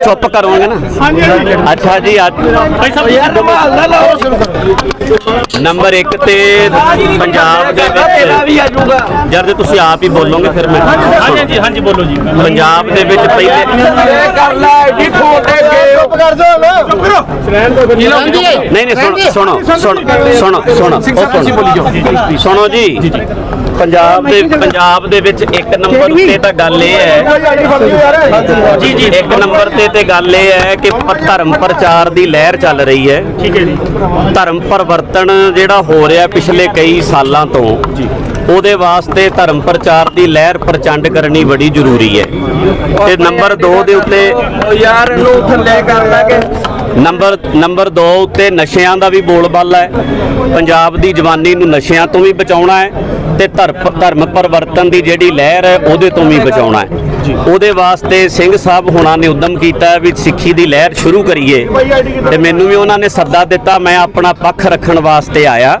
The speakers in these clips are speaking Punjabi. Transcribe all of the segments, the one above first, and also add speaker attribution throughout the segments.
Speaker 1: ਚੁੱਪ ਕਰੋਗੇ ਨਾ? ਅੱਛਾ ਜੀ ਅੱਜ
Speaker 2: ਭਾਈ ਸਾਹਿਬ ਯਾਰ
Speaker 1: ਨੰਬਰ 1 ਤੇ ਪੰਜਾਬ ਦੇ ਵਿੱਚ ਜਦ ਜੇ ਤੁਸੀਂ ਆਪ ਹੀ ਬੋਲੋਗੇ ਫਿਰ ਮੈਂ
Speaker 2: ਹਾਂਜੀ ਹਾਂਜੀ ਹਾਂਜੀ ਬੋਲੋ ਜੀ।
Speaker 1: ਪੰਜਾਬ ਦੇ ਵਿੱਚ ਪਹਿਲੇ ਨਹੀਂ ਨਹੀਂ ਸੁਣੋ ਸੁਣੋ ਸੁਣੋ ਸੁਣੋ ਸੁਣੋ ਸੁਣੋ ਜੀ। ਪੰਜਾਬ ਦੇ ਪੰਜਾਬ ਦੇ ਵਿੱਚ ਇੱਕ ਨੰਬਰ ਤੇ ਤਾਂ ਗੱਲ ਇਹ ਹੈ ਜੀ ਜੀ ਇੱਕ ਨੰਬਰ ਤੇ ਤੇ ਗੱਲ ਇਹ ਹੈ ਕਿ ਧਰਮ ਪ੍ਰਚਾਰ ਦੀ ਲਹਿਰ ਚੱਲ ਰਹੀ ਹੈ।
Speaker 2: ਠੀਕ ਹੈ ਜੀ।
Speaker 1: ਧਰਮ ਪਰਿਵਰਤਨ ਜਿਹੜਾ ਹੋ ਰਿਹਾ ਪਿਛਲੇ ਕਈ ਸਾਲਾਂ ਤੋਂ ਉਹਦੇ ਵਾਸਤੇ ਧਰਮ ਪ੍ਰਚਾਰ ਦੀ ਲਹਿਰ ਪ੍ਰਚੰਡ ਕਰਨੀ ਬੜੀ ਜ਼ਰੂਰੀ ਹੈ। ਤੇ ਨੰਬਰ 2 ਦੇ ਉੱਤੇ
Speaker 3: ਯਾਰ ਨੂੰ ਥੱਲੇ ਕਰ ਲਾਂਗੇ
Speaker 1: ਨੰਬਰ ਨੰਬਰ 2 ਉੱਤੇ ਨਸ਼ਿਆਂ ਦਾ ਵੀ ਬੋਲਬਾਲਾ ਹੈ। ਪੰਜਾਬ ਦੀ ਜਵਾਨੀ ਨੂੰ ਨਸ਼ਿਆਂ ਤੋਂ ਵੀ ਬਚਾਉਣਾ ਹੈ ਤੇ ਧਰਮ ਧਰਮ ਪਰਿਵਰਤਨ ਦੀ ਜਿਹੜੀ ਲਹਿਰ ਹੈ ਉਹਦੇ ਤੋਂ ਵੀ ਬਚਾਉਣਾ ਹੈ। ਉਹਦੇ ਵਾਸਤੇ ਸਿੰਘ ਸਾਹਿਬ ਹੁਣਾਂ ਨੇ ਉਦਮ ਕੀਤਾ ਵੀ ਸਿੱਖੀ ਦੀ ਲਹਿਰ ਸ਼ੁਰੂ ਕਰੀਏ। ਤੇ ਮੈਨੂੰ ਵੀ ਉਹਨਾਂ ਨੇ ਸੱਦਾ ਦਿੱਤਾ ਮੈਂ ਆਪਣਾ ਪੱਖ ਰੱਖਣ ਵਾਸਤੇ ਆਇਆ।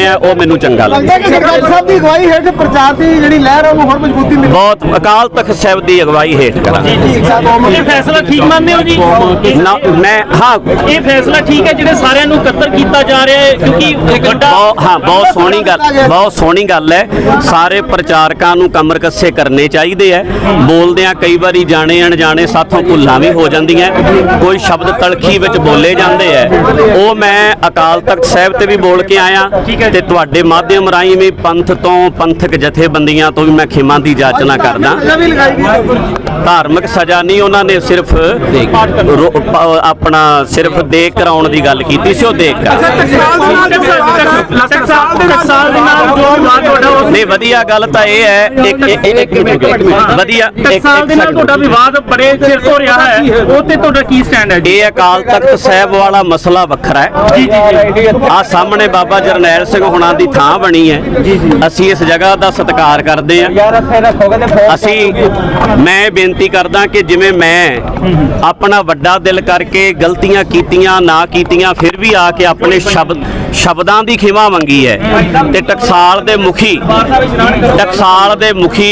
Speaker 1: ਉਹ ਮੈਨੂੰ ਚੰਗਾ ਲੱਗਦਾ।
Speaker 3: ਲੱਗਦਾ ਕਿ ਸਰਕਾਰ ਸਾਹਿਬ ਦੀ ਅਗਵਾਈ ਹੇਠ ਪ੍ਰਚਾਰ ਦੀ ਜਿਹੜੀ ਲਹਿਰ ਹੈ ਉਹਨੂੰ ਹੋਰ ਮਜ਼ਬੂਤੀ ਮਿਲੇ।
Speaker 1: ਬਹੁਤ ਅਕਾਲ ਤਖਤ ਸਾਹਿਬ ਦੀ ਅਗਵਾਈ ਹੇਠ ਕਰਾਂਗੇ।
Speaker 2: ਇਹ ਫੈਸਲਾ ਠੀਕ ਮੰਨਦੇ ਹੋ ਜੀ?
Speaker 1: ਨਾ ਮੈਂ ਹਾਂ।
Speaker 2: ਇਹ ਫੈਸਲਾ ਠੀਕ ਹੈ ਜਿਹੜੇ ਸਾਰਿਆਂ ਨੂੰ ਇਕੱਤਰ ਕੀਤਾ ਜਾ ਰਿਹਾ ਹੈ ਕਿਉਂਕਿ ਵੱਡਾ
Speaker 1: ਬਹੁਤ ਹਾਂ ਬਹੁਤ ਸੋਹਣੀ ਗੱਲ ਬਹੁਤ ਸੋਹਣੀ ਗੱਲ ਹੈ। ਸਾਰੇ ਪ੍ਰਚਾਰਕਾਂ ਨੂੰ ਕਮਰ ਕੱਸੇ ਕਰਨੇ ਚਾਹੀਦੇ ਐ ਬੋਲਦਿਆਂ ਕਈ ਵਾਰੀ ਜਾਣੇ ਅਣਜਾਣੇ ਸਾਥੋਂ ਭੁੱਲਾਂ ਵੀ ਹੋ ਜਾਂਦੀਆਂ ਕੋਈ ਸ਼ਬਦ ਤਲਖੀ ਵਿੱਚ ਬੋਲੇ ਜਾਂਦੇ ਐ ਉਹ ਮੈਂ ਅਕਾਲ ਤਖਤ ਸਾਹਿਬ ਤੇ ਵੀ ਬੋਲ ਕੇ ਆਇਆ। ਤੇ ਤੁਹਾਡੇ ਮਾਧਿਅਮ ਰਾਹੀਂ ਵੀ ਪੰਥ ਤੋਂ ਪੰਥਕ ਜਥੇਬੰਦੀਆਂ ਤੋਂ ਵੀ ਮੈਂ ਖਿਮਾ ਦੀ ਜਾਚਨਾ ਕਰਦਾ। ਧਾਰਮਿਕ ਸਜ਼ਾ ਨਹੀਂ ਉਹਨਾਂ ਨੇ ਸਿਰਫ ਆਪਣਾ ਸਿਰਫ ਦੇਖ ਕਰਾਉਣ ਦੀ ਗੱਲ ਕੀਤੀ ਸੀ ਉਹ ਦੇਖ ਨਹੀਂ ਵਧੀਆ ਗੱਲ ਤਾਂ ਇਹ ਹੈ। ਇੱਕ ਇੱਕ- ਵਧੀਆ। ਇੱਕ-
Speaker 2: ਟਕਸਾਲ ਦੇ ਨਾਲ ਤੁਹਾਡਾ ਵਿਵਾਦ ਬੜੇ ਚਿਰ ਤੋਂ ਰਿਹਾ ਹੈ। ਉਹ ਤੇ ਤੁਹਾਡਾ ਕੀ ਸਟੈਂਡ ਹੈ
Speaker 1: ਇਹ ਅਕਾਲ ਤਖਤ ਸਾਹਿਬ ਵਾਲਾ ਮਸਲਾ ਵੱਖਰਾ ਹੈ।
Speaker 2: ਜੀ ਜੀ
Speaker 1: ਆ ਸਾਹਮਣੇ ਬਾਬਾ ਜਰਨੈਲ ਸਿੰਘ ਹੁਣਾਂ ਦੀ ਥਾਂ ਬਣੀ ਹੈ। ਅਸੀਂ ਇਸ ਜਗ੍ਹਾ ਦਾ ਸਤਿਕਾਰ ਕਰਦੇ ਹਾਂ। ਅਸੀਂ ਮੈਂ ਬੇਨਤੀ ਕਰਦਾ ਕਿ ਜਿਵੇਂ ਮੈਂ ਆਪਣਾ ਵੱਡਾ ਦਿਲ ਕਰਕੇ ਗਲਤੀਆਂ ਕੀਤੀਆਂ ਨਾ ਕੀਤੀਆਂ ਫਿਰ ਵੀ ਆ ਕੇ ਆਪਣੇ ਸ਼ਬਦ ਸ਼ਬਦਾਂ ਦੀ ਖਿਮਾ ਮੰਗੀ ਹੈ। ਤੇ ਟਕਸਾਲ ਦੇ ਮੁਖੀ ਟਕਸਾਲ ਦੇ ਮੁਖੀ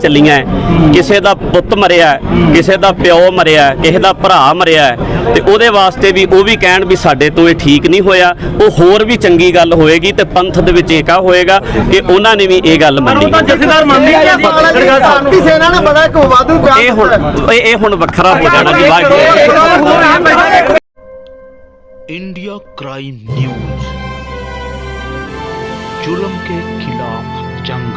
Speaker 1: ਚੱਲੀਆਂ ਹੈ, ਕਿਸੇ ਦਾ ਪੁੱਤ ਮਰਿਆ ਹੈ, ਕਿਸੇ ਦਾ ਪਿਓ ਮਰਿਆ ਹੈ, ਕਿਸੇ ਦਾ ਭਰਾ ਮਰਿਆ ਹੈ, ਤੇ ਉਹਦੇ ਵਾਸਤੇ ਵੀ ਉਹ ਵੀ ਕਹਿਣ ਵੀ ਸਾਡੇ ਤੋਂ ਇਹ ਠੀਕ ਨਹੀਂ ਹੋਇਆ ਉਹ ਹੋਰ ਵੀ ਚੰਗੀ ਗੱਲ ਹੋਏਗੀ ਤੇ ਪੰਥ ਦੇ ਵਿੱਚ ਏਕਾ ਹੋਏਗਾ ਕਿ ਉਹਨਾਂ ਨੇ ਵੀ ਇਹ ਗੱਲ ਮੰਨੀ
Speaker 2: ਉਹ ਤਾਂ ਜਥੇਦਾਰ ਮੰਨਦੇ ਹੀ ਆ
Speaker 3: ਸਾਡੀ ਸੈਨਾ ਨੇ ਪਤਾ ਇੱਕ ਵਾਧੂ ਪਿਆਰ
Speaker 1: ਇਹ ਹੁਣ ਇਹ ਇਹ ਹੁਣ ਵੱਖਰਾ ਹੋ ਜਾਣਾ ਜੀ ਵਾਹਿਗੁਰੂ
Speaker 4: इंडिया क्राइम न्यूज जुल्म के खिलाफ जंग